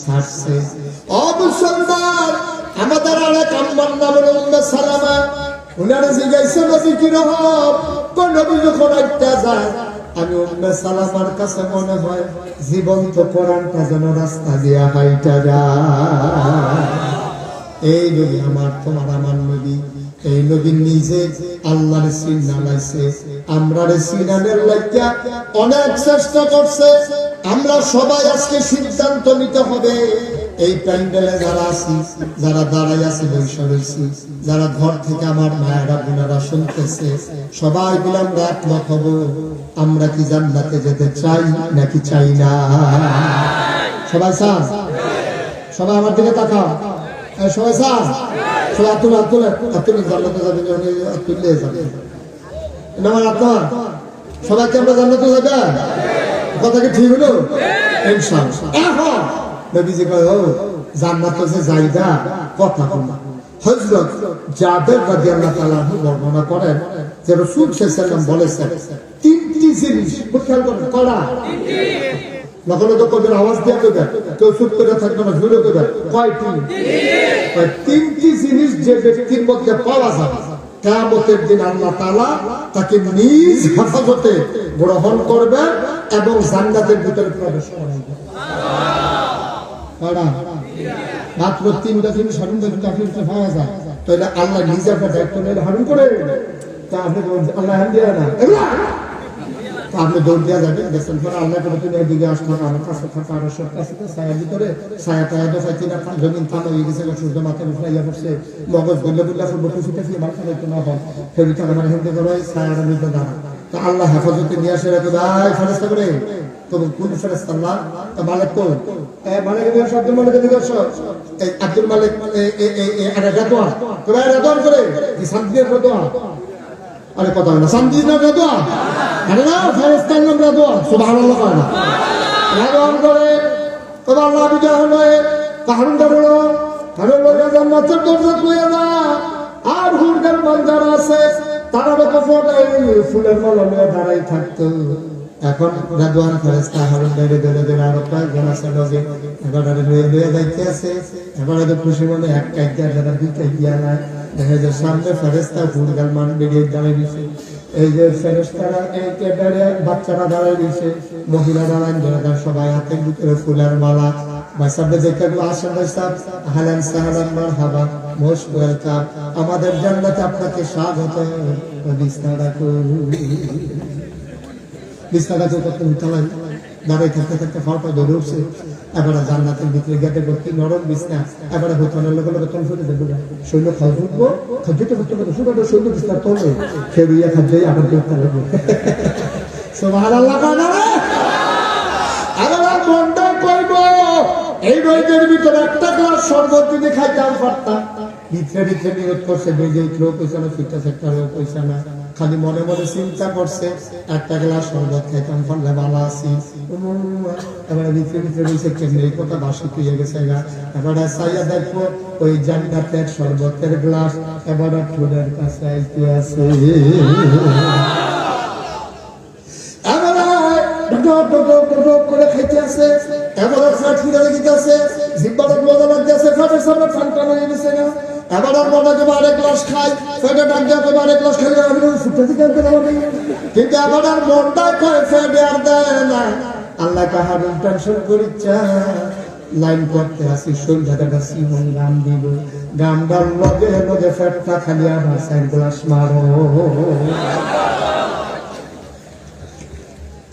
ছাড়ছে। ও মুসলমান, আমাদের অনেক আম্মার নাম হলো সালামা, উনারা জিজ্ঞাসা নবী কি রহম কোন নবী যখন একটা যায়? আমি উম্মে সালামার কাছে মনে হয়, জীবন্ত কোরআনটা যেন রাস্তা দিয়া হাইটা যায়। এই নবী আমার, তোমার আমার নবী। এই নবী নিজে আল্লাহর সিনা লাইছে। আমরা রে সিনানের লাগিয়া অনেক চেষ্টা করছে। আমরা সবাই আজকে সিদ্ধান্ত নিতে হবে। এই প্যান্ডেলে যারা আছি, যারা দাঁড়াই আছে, বৈশা রয়েছি যারা ঘর থেকে আমার মায়েরা, বোনেরা শুনতেছে, সবাই মিলে আমরা একমত হব। আমরা কি জান্নাতে যেতে চাই নাকি চাই না? সবাই সবাই আমার দিকে তাকাও। সবাই চান সবাই আতুল আতুল আতুল জান্নাতে যাবে যখন তুললে যাবে। নামার আপনার সবাইকে আমরা জান্নাতে যাবে? কথা কি ঠিক হলো? ইনশাআল্লাহ। এখন নবীজি কয়, ও জান্নাত যে জায়গা, কথা কম হযরত জাবের রাদিয়াল্লাহু তাআলা বর্ণনা করেন যে রাসূল বলেছেন, তিনটি জিনিস খেয়াল করেন কড়া নকলে তো কবির আওয়াজ দিয়ে দেবে কেউ চুপ করে থাকবে না ঘুরে দেবে কয়টি? তিনটি জিনিস যে ব্যক্তির মধ্যে পাওয়া কেয়ামতের দিন আল্লাহ তাআলা তাকে নিজ হেফাজতে গ্রহণ করবে এবং জান্নাতের ভিতরে প্রবেশ মাত্র তিনটা জিনিস হারুন চাকরির পাওয়া যায়, তাহলে আল্লাহ নিজে দায়িত্ব নিলে হারুন করে আল্লাহ হান না! তা আপনি দৌড় দেওয়া যাবেন দেখছেন পরে আল্লাহ করে আসলাম আমার কাছে থাকা আরও সব কাছে ছায়ার ভিতরে, ছায়া টায়া দেখাইতে না জমিন থামা হয়ে গেছে সূর্য মাথার উপরে ইয়া পড়ছে। মগজ বললে বললে ফুটবল টুফি টুফি মাথা হইতে না হয় ফেরি থাকা মানে হিন্দু করে ছায়ার মধ্যে দাঁড়া। তা আল্লাহ হেফাজতে নিয়ে আসে রাখে ভাই ফেরেস্তা করে তো কোন ফেরেস্তা আল্লাহ? তা মালিক কোন মালিক দিবস আব্দুল মালিক দিবস এই আব্দুল মালিক, এ এ এ এ আরে রাদওয়ান তো ভাই রাদওয়ান করে কি রাদওয়ান আরে কথা না শান্তি না রাদওয়ান আরে না। ফেরেস্তার নাম রাদওয়ান না কারণ হলো জান্নাতের দরজা না। আর হুরগান বান্দারা আছে, তারা লোক ফোটাই ফুলের মলমে থাকতো। এখন রাদওয়ান ফেরেস্তা হারুন ধরে ধরে ধরে আরও যাইতে আছে এবার খুশি মনে এক কাইটা দুই কাইয়া নাই। দেখা সামনে ফেরেস্তা ফুলগাল মান বেরিয়ে দাঁড়াই দিছে এই যে ফেরেস্তারা এই কেটারে বাচ্চারা দাঁড়াই দিছে মহিলা দাঁড়াই ধরে সবাই হাতের ভিতরে ফুলের মালা। আমাদের জান্নাতে আপনাকে স্বাগত। বিছনা রাখুন বিছনা রাখুন কত উঠালাই দাঁড়াই থাকতে থাকতে ফাওটা ধরে উঠছে। এবারে জান্নাতের ভিতরে ভর্তি নরম বিছনা। শৈল খাওয়া খাদ্যটা করতে করতে শুধু শৈল বিছনা তোলে। আবার সোভার আল্লাহ এই ভিতরে একটা শরবত যদি খাইতাম পারতাম। ভিতরে ভিতরে নিয়োগ করছে বেজে পয়সা না পয়সা না খালি মনে মনে চিন্তা করছে, একটা গ্লাস শরবত খাইতাম পারলে ভালো আছি। এবারে কথা বাসি গেছে এবারে দেখব ওই শরবতের গ্লাস, এবারে কাছে আইতে আছে। গেছে না আর মনে করব আরেক গ্লাস খাই, ফেটে মনটা কয় ফেটে আর দেয় না। লাইন করতে আসি সন্ধ্যাটা গান দিব। গান গান লগে লগে ফেটটা খালি আমার চার গ্লাস মারো।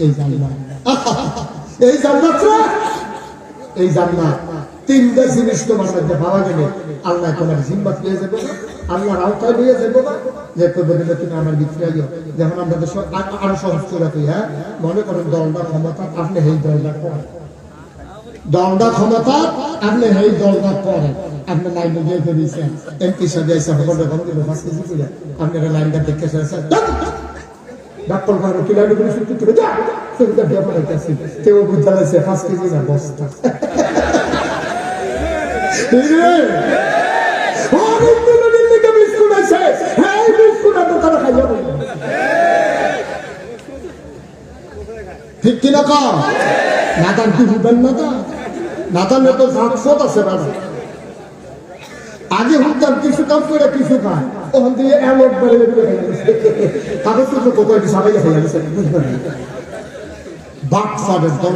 এই জান্নাত। এই এই জান্নাত। তিনটা জিনিস তোমার মধ্যে পাওয়া গেলে আল্লাহ তোমার যাবে আল্লাহর আওতায় নিয়ে যাবে না। দিলে আমার করে হ্যাঁ? লাইনে দেখে ডাক্তার করে কেউ বুঝতে লাগছে পাঁচ কেজি না, বস্তা। বিস্কুট আছে হ্যাঁ বিস্কুট আর দোকানে খাইয়া ঠিক কিনা কম না তার কি হবেন না তা না জানলে তো জাত সত আছে না আগে হুকতাম কিছু কাম করে কিছু খায় ওখান দিয়ে এমন বেড়ে কাগজ পত্র কোথায় সবাই হয়ে গেছে বাক ফাদের দল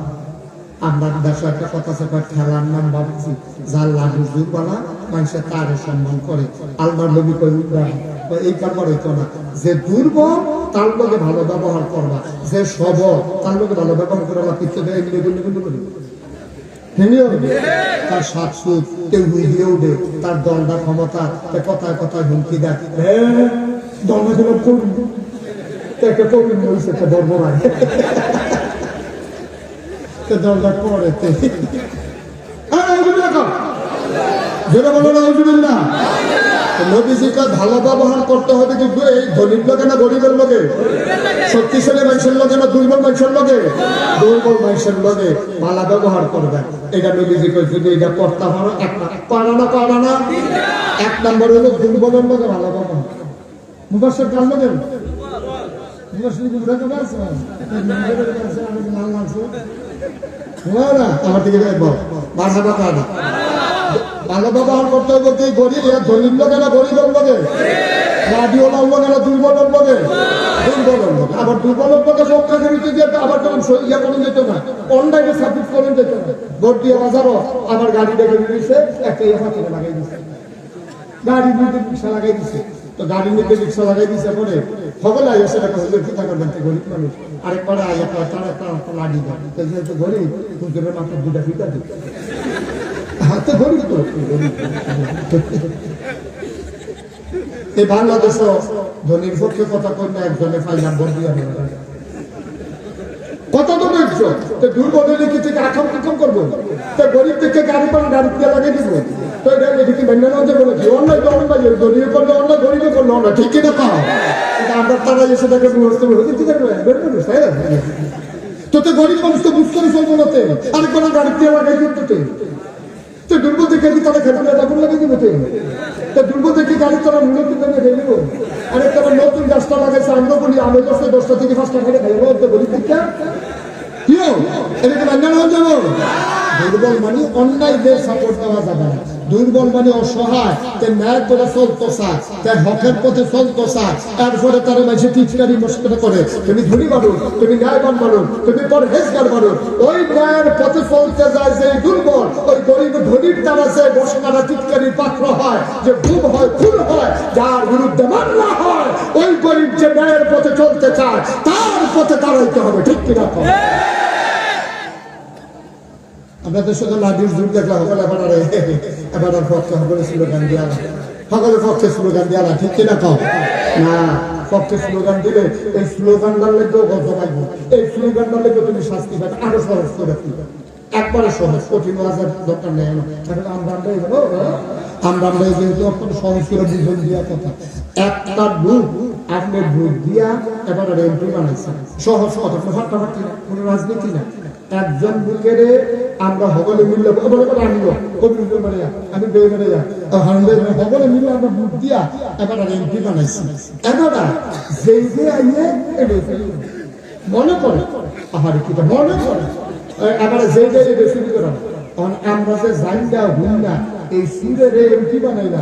আমরা দেশে একটা কথা কয়, খেলার নাম ভাবছি, যার লাডু দুর্বলা মানুষের তারে সম্মান করে। আলমার নবী কই উঠবা এই কারবার হইতো না। যে দুর্বল, তার লগে ভালো ব্যবহার করবা। যে সবল, তার লোকে ভালো ব্যবহার করে আল্লাহ পিছনে দেয়। তার সাত কেউ হুইয়ে উঠে তার দলটা ক্ষমতা কথায় কথায় হুমকি দেয়। দলটা করুন? একটা কবির বলছে একটা বর্বরায় দলটা করে তে। নবীজি কয় ভালো ব্যবহার করতে হবে কিন্তু এই ধনীর লোকে না গরিবের লোকে? শক্তিশালী মানুষের লোকে না দুর্বল মানুষের লোকে? দুর্বল মানুষের লোকে ভালো ব্যবহার করবে। এটা নবীজি যদি এটা করতে পারো পারা না পারা না। এক নম্বর হলো দুর্বলের লোকে ভালো ব্যবহার মুবাসের আবার দুর্বলের লোকে সব দিতে দিয়ে আবার তখন স- ইয়ে যেত না। অনলাইনে সাবমিট করুন দিয়ে বাজারও আমার গাড়ি দেখে দিয়েছে একটা ইয়ে ফাঁকি লাগাই দিচ্ছে গাড়ি নিতে রিক্সা লাগাই দিছে। তো গাড়ি মধ্যে রিক্সা লাগাই দিয়েছে পরে সকলে আইয়া সেটা করলে কি থাকার বাড়তে গরিব মানুষ? আরেকবার আইয়া কয়, তার একটা একটা দেয় তো গরিব, হুজুরের মাত্র দুটা ফিটা দিত হাতে গরিব তো। এই বাংলাদেশ ধনির পক্ষে কথা কন্যা একজনে ফাইলাম বন্দি কত তো দেখছ তো দুর্বল হলে কি থেকে আকাম কাকাম করব। তো গরিব থেকে গাড়ি পান গাড়ি দিয়ে লাগিয়ে দিব। তো এটা এদিকে মেনে নেওয়া যাবে নাকি অন্য তো অন্য বাজে গরিবে করলে, অন্য গরিবে করলে অন্য ঠিক কিনা পাও। আমরা তারা এসে তাকে বুঝতে পারব তাই না? তো গরিব মানুষ তো বুঝতে পারি চলবো না আরে কোনো গাড়ি দিয়ে লাগাই দিতে তে দুর্বল দেখে তারা খেতে না দাবুন লাগিয়ে দিবে তে। তো দুর্বল দেখে গাড়ি তারা মূল্য কিনতে নিয়ে ফেলে দেবো আরে তারা নতুন গাছটা লাগাইছে আমরা বলি, আমরা দশটা দশটা থেকে পাঁচটা খেলে খাইবো তো বলি দিকটা কিও এটাকে বাঙ্গানো হয়ে যাব? দুর্বল মানে অন্যায়দের সাপোর্ট দেওয়া যাবে না। দুর্বল মানে অসহায়, তে ন্যায় করে চলতো চায় তে হকের পথে চলতো চায় তারপরে তার মাঝে টিচকারি মস্করা করে। তুমি ধনী মানুষ, তুমি ন্যায়বান মানুষ, তুমি পরহেজগার মানুষ। ওই ন্যায়ের পথে চলতে যায় যে দুর্বল, ওই গরিব ধনীর দ্বারা যে বসকারা টিচকারির পাত্র হয়, যে খুব হয় খুন হয়, যার বিরুদ্ধে মামলা হয়, ওই গরিব যে ন্যায়ের পথে চলতে চায়, তার পথে দাঁড়াইতে হবে, ঠিক কিনা? আমরা তো শুধু লাডির যুগ দেখলাম এবার পক্ষে স্লোগান ঠিক কিনা কও? না পক্ষে স্লোগান দিলে এই গল্প পাইব। এই তুমি শাস্তি পাবে আরও সহজ করে একবারে সহজ, কঠিন দরকার নেই। তাহলে আমরা আমরা যেহেতু সহজ করে কথা। একটা আপনি ভোট দিয়া এবার এমপি বানাইছেন সহজ ফাটাফাটি না রাজনীতি না। একজন বুকেরে আমরা সকলে মিললে বলে করে আনলো কবি মানে আমি বেয়ে যা সকলে মিললে আমরা বুট দিয়া এবার এমপি বানাইছি। এবার যেই যে আইয়ে মনে করে আহারে কি মনে করে এবারে যেই যে শুরু করা। আমরা যে জানি না এই সুরের এমপি বানাই না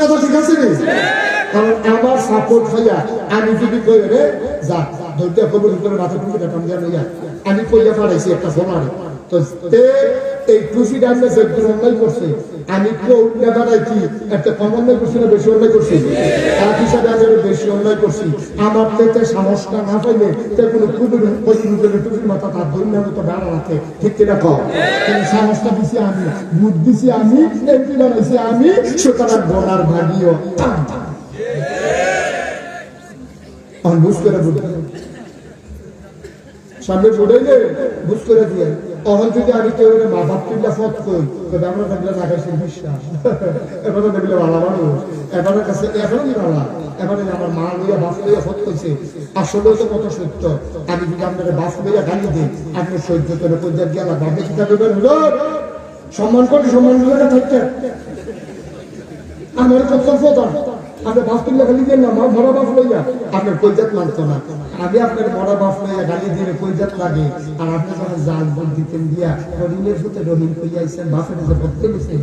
কথা ঠিক আছে রে কারণ আমার সাপোর্ট হইয়া আমি যদি কই রে, যা ধরতে খবর করে দিয়া লইয়া আমি কইয়া পারাইছি একটা তো তে এই যে অন্যায় করছে। আমি একটা কম অন্যায় করছি না, বেশি অন্যায় করছি? এক হিসাবে আমি বেশি অন্যায় করছি। আমার সাহসটা না পাইলে কোনো মাথা তার মতো রাখে। ঠিক দিছি আমি, বুদ্ধ দিছি আমি আমি, সুতরাং বনার ভাগিও বুঝ করে সামনে বুড়াইলে বুঝ করে দিয়ে। তখন যদি আমি কেউ মা বাপ কিনলে ফত কই, তবে আমরা দেখলে লাগাইছি বিশ্বাস। এবারে দেখলে ভালো মানুষ। এবারে কাছে এখনও কি ভালো? আমার আসলে তো কত সত্য। আপনি সহ্য করে, সম্মান করি সম্মান আপনি বাস তুললে গালি দিয়ে না আমার মরা বাস লইয়া। আপনার কৈজাত মানতো না। আমি আপনার মরা বাস লইয়া গালি দিয়ে কৈজাত লাগে। আর আপনি যখন জাল বল দিতেন দিয়া, রহিমের সুতে রহিম কইয়া আইসেন বাসের ভক্তি গেছে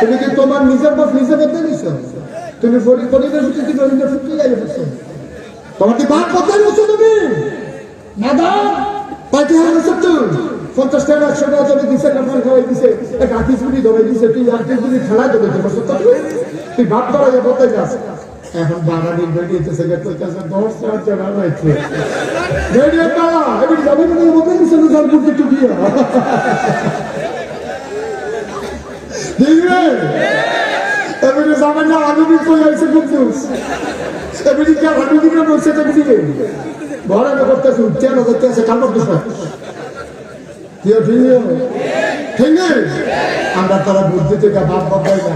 তুমি কি তোমার নিজের বাস নিজে বলতে নিছ তুমি সুতে কি রহিমের সুতে যাই বলছো তোমার কি বাপ বলতে নিছো তুমি? নাদান পাইতে হবে সত্য পঞ্চাশ টাকা, একশো টাকা চলে দিছে কাপড় খাওয়াই দিছে, এক আকিস গুলি ধরে দিছে, তুই আকিস গুলি খেলা ধরে দেবো তুই ভাব ধরা যাব তাই এখন বাঙালির বেরিয়েছে গেছে তোর কাছে দশ হাজার টাকা রয়েছে। বেরিয়ে পালা এবার যাবি না বলতে দিছে না যার করতে টুকি দেখবে এবারে যাবেন না আধুনিক কই আইছে কুকুস এবারে কি আধুনিক বলছে তো বড় করতেছে উঠতে না করতেছে দিছে। কেউ ঠিক নেই আমরা তারা বুদ্ধি থেকে বাপ বাপাই না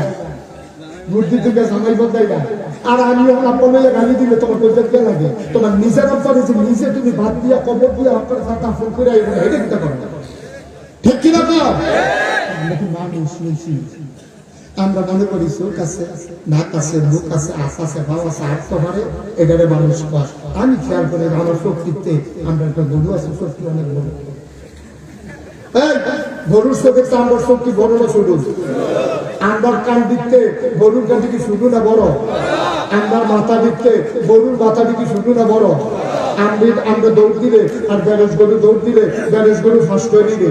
বুদ্ধি থেকে জামাই বাপাই না আর আমি আপনার গালি দিলে তোমার কোথাও কে লাগে? তোমার নিজের ব্যাপারে যে নিজে তুমি ভাত দিয়া কবর দিয়া আপনার ফাঁকা ফোন করে না, এটা করো? ঠিক কিনা তো? আমরা কি মানুষ আমরা মনে করি চোখ আছে, নাক আছে, মুখ আছে আশ আছে ভাব আছে তো পারে, এটারে মানুষ আমি খেয়াল করি আমার শক্তিতে আমরা একটা গরু আছে, শক্তি অনেক বড়। গরুর চোখে চামড়ার শক্তি বড় না শুরু আন্ডার কান দিতে গরুর কান কি শুধু না বড়? আন্ডার মাথা দিতে গরুর মাথা কি শুধু না বড়? আমি আমরা দৌড় দিলে আর ব্যালেন্স গরু দৌড় দিলে ব্যালেন্স গরু ফাঁস করে দিলে।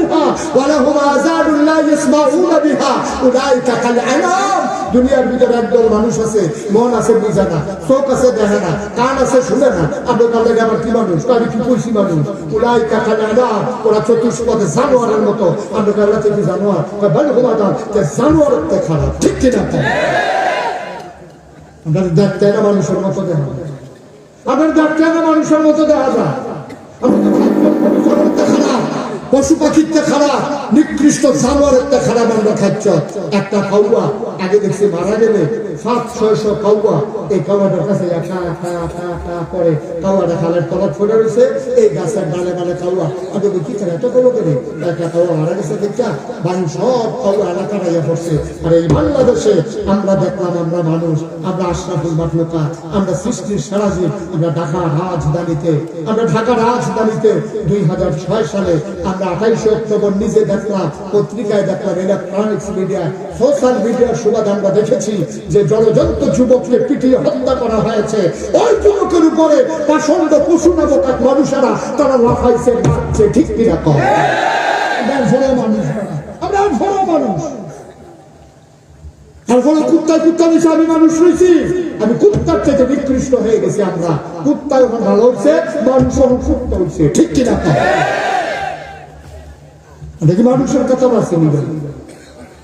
দুনিয়ার ভিতরে একদল মানুষ আছে, মন আছে বুঝে না, চোখ আছে দেখে না, কান আছে শুনে না। আপনার কাছে আমার কি মানুষ? আমি কি কইছি মানুষ? উলাই কাকা না ওরা চতুষ্পদে জানোয়ারের মতো। আপনার কাছে কি জানোয়ার? ভালো ঘুমা দান জানোয়ারের তে খারাপ। ঠিক কিনা তাই আপনার দেখতে না মানুষের মতো দেখা যায়। আপনার দেখতে না মানুষের মতো দেখা যায়। মানুষের মতো খারাপ পশু পাখির তে খারাপ নিকৃষ্ট জানোয়ারের তে খারাপ আমরা খাচ্ছ। একটা কাউয়া আগে দেখছি, মারা গেলে সাত ছয়শো কাউয়া। এই কাউয়াটার কাছে করে কাউয়াটা খালের তলার ফুটে রয়েছে, এই গাছের ডালে ডালে কাউয়া। আগে কি করে এত কাউয়া করে একটা কাউয়া মারা গেছে, দেখা বাড়ি সব কাউয়া এলাকা রাইয়া পড়ছে। আর এই বাংলাদেশে আমরা দেখলাম, আমরা মানুষ, আমরা আশরাফুল মাফলুকা আমরা সৃষ্টির সারাজি আমরা ঢাকা রাজধানীতে, আমরা ঢাকা রাজধানীতে দুই হাজার ছয় সালে, আমরা আঠাইশে অক্টোবর নিজে দেখলাম, পত্রিকায় দেখলাম ইলেকট্রনিক্স মিডিয়া সোশ্যাল মিডিয়ার সুবাদ আমরা দেখেছি যে জলজন্ত যুবককে পিটিয়ে হত্যা করা হয়েছে। ওই যুবকের উপরে পাষণ্ড পশু নামক এক মানুষেরা তারা লাফাইছে মারছে ঠিক কিনা কম? মানুষ। আমি গেছি আমরা। ভালো দেখি মানুষের কথা নিবেন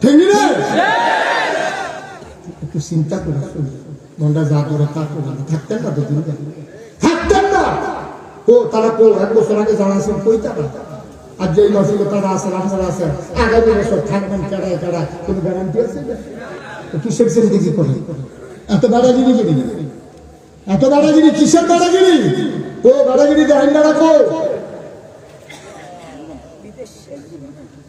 ঠিক রে একটু চিন্তা করে মনটা যা করে তা করে থাকতেন না তো থাকতেন না? ও তারা কো এক বছর আগে যারা আছেন কইতা না আর যে মাসিকে তারা আছেন আপনারা আছেন আগামী বছর থাকবেন কেডায় কেডা কোনো গ্যারান্টি আছে? তো কিসের জিন্দিগি করে? এত বাড়াগিরি করি এত বাড়াগিরি কিসের বাড়াগিরি ও বাড়াগিরি দেখেন না রাখো।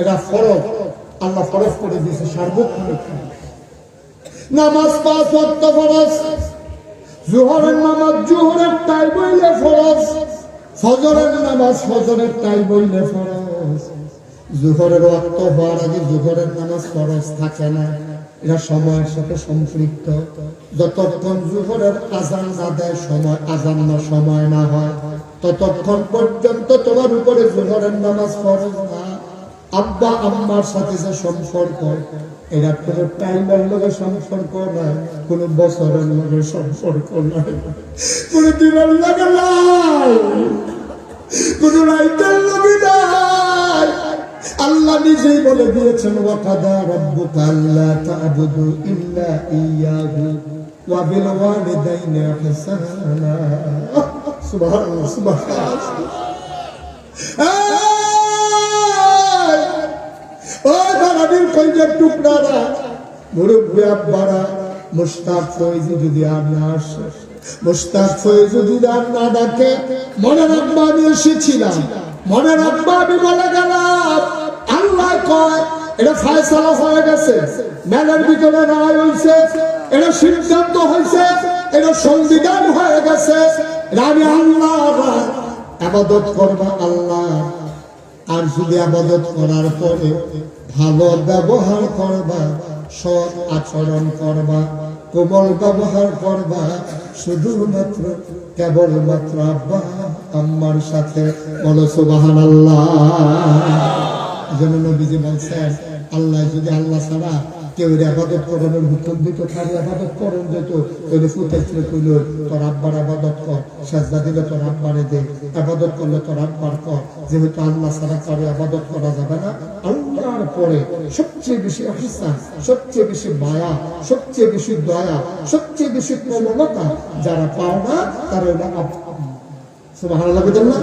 এটা ফরজ। আল্লাহ ফরজ করে দিয়েছে, সার্বক্ষণিক নামাজ পাঁচ ফরজ। জোহরের নামাজ জোহরের বইলে ফরজ। ফজরের নামাজ ফজরের বইলে ফরজ। জোহরের হওয়ার আগে জোহরের নামাজ ফরজ থাকে না। এটা সময়ের সাথে সম্পৃক্ত। যতক্ষণ জোহরের আজান না দেয়, সময় আজান না, সময় না হয়, ততক্ষণ পর্যন্ত তোমার উপরে জোহরের নামাজ ফরজ না। আব্বা, আম্মার সাথে যে সম্পর্ক এটা কোনো টাইমের লগে সম্পর্ক নাই, কোনো বছরের লগে সম্পর্ক কোনো দিনের রাইতের লগে নাই। আল্লাহ নিজেই বলে দিয়েছেন, ওয়াকাদা রাব্বুকা ইল্লা ইয়াহু ওয়া বিল ওয়ালিদাইনি ইহসানা সুবহানাল্লাহ সুবহানাল্লাহ। কইজের টুকরারা মুস্তাক যদি আর না আসে, মুস্তাক যদি আর না ডাকে, মনে রাখবা আমি এসেছিলাম, মনে রাখবা আমি বলে গেলাম। আল্লাহ কয়, এটা ফায়সালা হয়ে গেছে, মেলার ভিতরে রায় হয়েছে এটা সিদ্ধান্ত হয়েছে এটা সংবিধান হয়ে গেছে। আল্লাহ আবাদত করবা আল্লাহ। আর যদি আবাদত করার পরে ভালো ব্যবহার করবা, সৎ আচরণ করবা, কোমল ব্যবহার করবা, শুধুমাত্র কেবলমাত্র আব্বা, আম্মার সাথে বলো সুবাহান আল্লাহ যেন নবীজি বলছেন, আল্লাহ যদি আল্লাহ ছাড়া কেউ আবাদত করানোর হুকুম দিত খালি আবাদত করণ দিত। তাহলে ফুটাইছিল কইল তোর আব্বার আবাদত কর সাজদা দিলে তোর আব্বারে দে আবাদত করলে তোর আব্বার কর। যেহেতু আল্লাহ ছাড়া কারও আবাদত করা যাবে না আল্লাহর পরে সবচেয়ে বেশি অহিসান সবচেয়ে বেশি মায়া সবচেয়ে বেশি দয়া সবচেয়ে বেশি কোমলতা যারা পাও না তারা আব- না?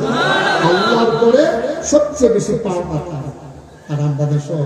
আল্লাহর পরে সবচেয়ে বেশি পাওয়া তারা। আর আমাদের সব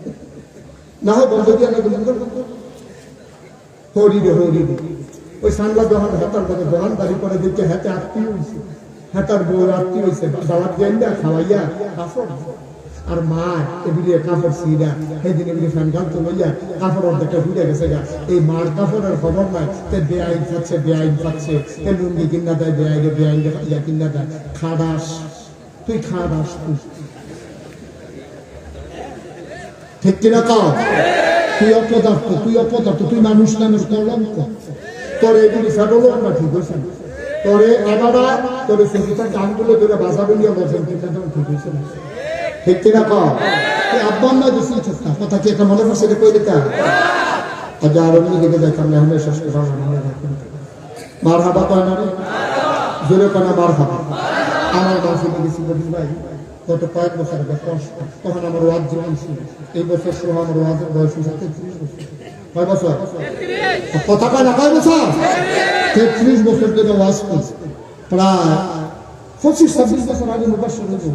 না হয় বন্ধ দিয়ে আনা হরি রে হরি রে। ওই সানলা দোকান, হাতার মধ্যে দোকানদারি করে দিতে হাতে আত্মীয় হয়েছে হাতার বউ আত্মীয় হয়েছে দাওয়াত না খাওয়াইয়া আর মা এবিলে কাপড় সিরা সেদিন এবিলে ফ্যান গাল লইয়া কাপড় অর্ধেকটা ঘুরে গেছে গা। এই মার কাপড়ের খবর নাই, তে বেআইন খাচ্ছে বেআইন খাচ্ছে। তে লুঙ্গি কিনা দেয়, বেআইনে বেআইন ইয়া কিনা দেয়। খাদাস তুই খাদাস তুই। ঠিক কিনা কাও? তুই অপদার্থ তুই অপদার্থ, তুই মানুষ নামের কলঙ্ক। তোর এগুলি ফেরলো না ঠিক হয়েছে? তোরে এবারা তোরে সঙ্গীতার গানগুলো ধরে বাজাবে নিয়ে বলছেন ঠিক হয়েছে ঠিক কিনা কাও? এই আব্বা আম্মা দিছি ছোট্টা কথা কি একটা মনে পড়ছে কই দিতা? আজ আর অন্য দিকে দেখাম না হলে শেষ করে রাখুন মার হাবা কয় না রে? জোরে কয় না মার হাবা আমার মাসিকে গেছি ভাই? গত কয়েক বছর তখন আমার ওয়াজ জীবন ছিল। এই বছর শুরু আমার ওয়াজের বয়স হয়েছে তেত্রিশ বছর। কয় বছর? কথা কয় না, কয় বছর? তেত্রিশ বছর ধরে ওয়াজ করছি। প্রায় পঁচিশ, ছাব্বিশ বছর আগে মুবাসর হইব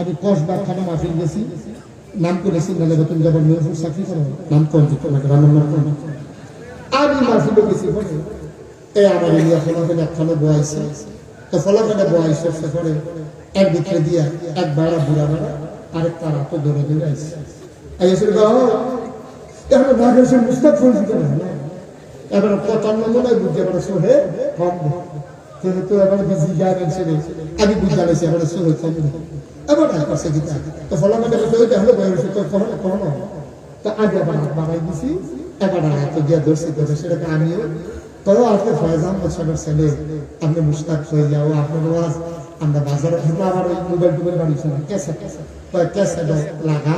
আমি কসবা খানা মাহফিল গেছি। নাম করেছি নালে বেতন যাবার মিরপুর চাকরি করো নাম দিত না গ্রামের নাম কোন আমি মাহফিলে গেছি এই আমার এরিয়া ফলাফেন একখানে বয়াইছে তো ফলাফেনে বয়াইছে সে করে এক দিকে দিয়া এক বেড়া বুড়া বেড়া, আরেক তারা তো দৌড়ে আইছে। আইসে গা এখন না গেছে মুস্তাক ফুলছি কেন এবার পতান্ন বুঝতে পারো সোহে কম যেহেতু এবার বিজি যাবেন সেরে আমি বুঝতে পারছি এবার সোহে কম এবার আর পাশে দিতে তো এবার ধরে বছরের ছেলে, আপনি মুস্তাক হয়ে যাও আপনার আমরা বাজারে থেকে ওই মোবাইল টোবাইল বাড়িয়েছি না ক্যাসে ক্যাসে লাগা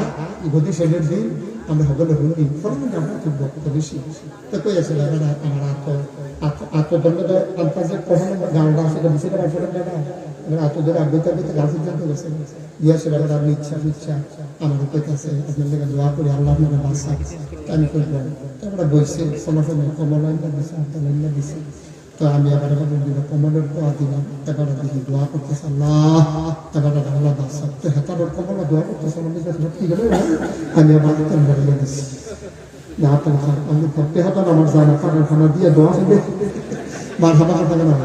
গতি সেলের দিন আমরা সকলে শুনি ফলন আমরা খুব বক্ত বেশি তো কই আছে দাদা আমার আত আত্মদণ্ড আন্তাজে কখনো আছে আসলে দাদা এবার আত্মদণ্ড আগ্রতার ভিতরে গাছ পর্যন্ত গেছে ইয়া সে দাদা আপনি ইচ্ছা ইচ্ছা আমার উপর কাছে আপনার লেগে দোয়া করি আল্লাহ আপনার বাসা আমি করব তারপরে বইছে আত্মলাইনটা দিছে তো আমি এবারে কমলের দোয়া দিলাম। এবারে দিদি দোয়া করতেছে আল্লাহ। এবারে আল্লাহ বাসা তো হেতার কমলা দোয়া করতেছে কাছে কি গেল আমি আবার তেল বাড়িয়ে দিছি না তো আমি ভক্তি হতাম আমার জানা কারণ খানা দিয়ে দোয়া হবে। বার হাবা কথা না।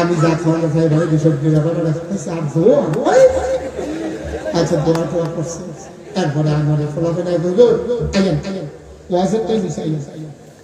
আমি যা খাওয়ানো খাই ভাই বিষয় দিয়ে আবার রাখতেছি। আর দোয়া আচ্ছা দোয়া টোয়া করছে। একবারে আমার ফলাফল আইয়েন আইয়েন ওয়াজের টাইম দিছে আইয়েন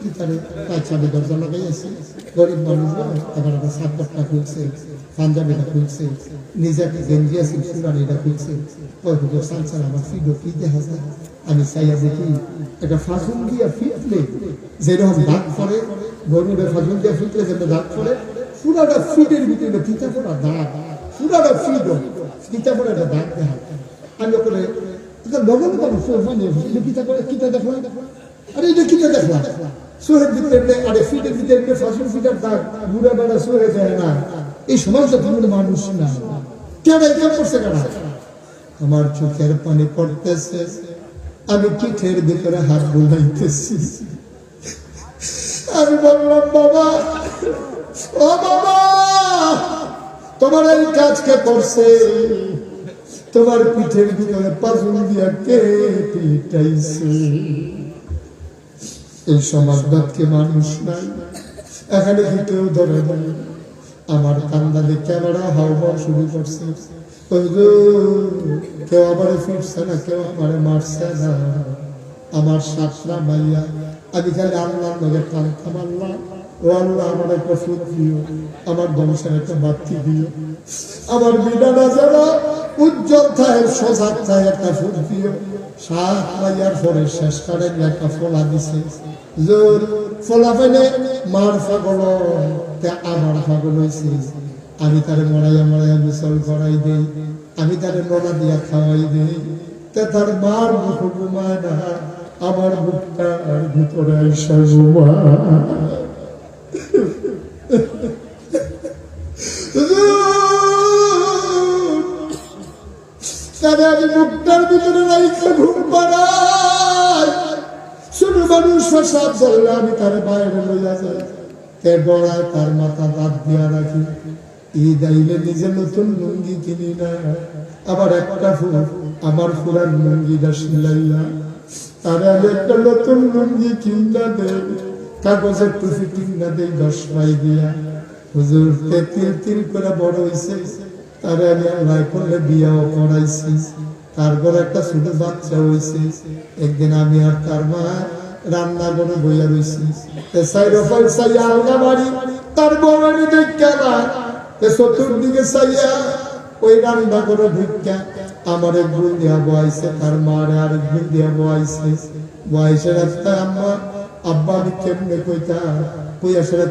কি তারে পাঁচটা দরজা লাগাইছে গরিব মানুষ আবার আবার খুলছে নিজেকে গেঞ্জি আছে কি দেখা যায়? আমি চাইয়া দেখি এটা ফাজুল দিয়া ফিটলে যেরকম দাগ ফাজুল দিয়া ফিটলে যেটা দাগ পরে পুরাটা ফিটের ভিতরে ফিতা পড়া দাগ, পুরাটা ফিট ফিতা পড়া একটা দাগ দেখা আমি ওখানে লগন মানুষ কিতা করে কিতা দেখো আরে এটা কিতা দেখলাম সোহের ভিতরে আরে ফিটের ভিতরে ফাঁসুর ফিটার যায় না। এই মানুষ না। কেন কেন করছে কেন? আমার চোখের পানি পড়তেছে, আমি পিঠের ভিতরে হাত বুলাইতেছি। আমি বললাম, বাবা, ও বাবা, তোমার এই কাজ কে করছে? তোমার পিঠের ভিতরে পাজুল দিয়া কে পিটাইছে এই সমাজ সমাজবাদকে মানুষ নাই। এখানে কেউ ধরে নাই আমার কান্দালে ক্যামেরা হাওয়া শুরু করছে। কেউ আমারে ফিরছে না, কেউ আমারে মারছে না। আমার সাতলা মাইয়া, আমি খালি আল্লাহ নজর টানতাম আল্লাহ। ও আল্লাহ আমার একটা ফুট দিও, আমার বংশের একটা বাতি দিও। আমার বিডানা যারা, উজ্জ্বল থাকে সজাগ থাকে একটা ফুট দিও। সাত মাইয়ার পরে শেষ করেন একটা ফলা দিছে। জোর, ফলা পেলে মার পাগল আমার পাগল হয়েছে আমি তারে মরাইয়া মরাইয়া মিশল করাই দেই আমি তারে নোনা দিয়া খাওয়াই দেই তে তার মার মুখ ঘুমায় না আমার মুখটার ভিতরে ঘুমায় আমি মুখটার তার তার মাথা দিয়া রাখি। নতুন লুঙ্গি কিনি আবার একটা ফুল, আমার পুরান লুঙ্গিটা সিলাইয়া। তার আমি একটা নতুন লুঙ্গি কিনা দেয় কাগজের টুপি কিনা দেই দশ মাই দিয়া। হুজুর তিল তিল করে বড় হয়েছে তারে আমি আল্লাহ করলে বিয়াও করাইছি। তারপর একটা ছোট বাচ্চা হয়েছে একদিন আমি আর তার মা রান্না করে বইয়া সাইয়া আলগা বাড়ি, তার বউরানি দেখা চতুর্দিকে সাইয়া ওই রান্না করে ভিক্ষা আমার এক গুণ দিয়া বয়াইছে, তার মারে আরেক গুণ দিয়া বয়াইছে। বয়াইছে রাস্তায়, আম্মা, আব্বা, আমি কেমনে কইতা কইয়া সেটা